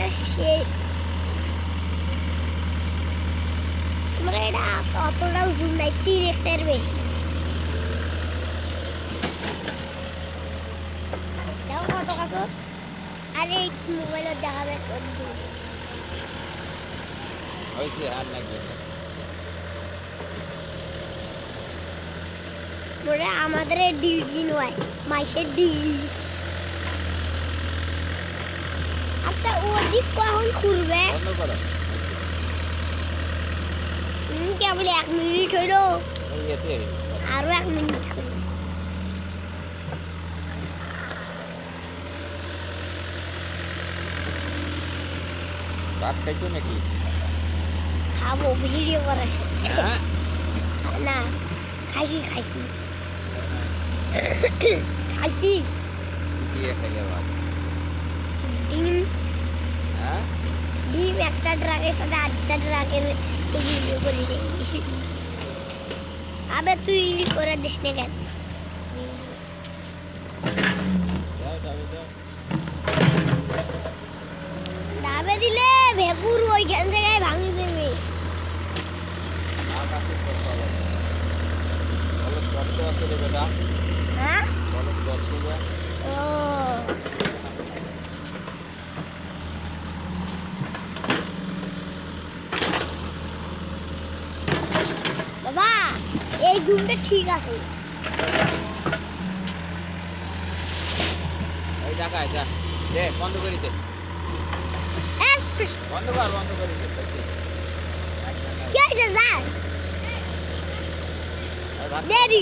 সেই জুম নাই তিন বেশি। কত মোবাইলের দেখা যায় আমাদের ডিগ্রি নয় মাইসের ডিগ্রি আচ্ছা ওদিক কখন খুলবে কেবল এক মিনিট হইল? আরও এক মিনিট হইল ভাত খাইছো নাকি? খাব ভিডিও করার হ্যাঁ? না খাইছি খাইছি। খাইছি। খাইলে ভাত? ডিম। হ্যাঁ? ডিম একটা ড্রাগের সাথে আটটা ড্রাগের ভিডিও করি আবে তুই করে দিস না কেন? ডাবে দিলে ভেকুর ওইখান জায়গায় ভাঙি দেবে। হ্যাঁ? ও। বাবা এই জুমটা ঠিক আছে। এই জায়গায় যা। দে বন্ধ করে দে। বন্ধ কর বন্ধ করে দে কে যে যা। দেরি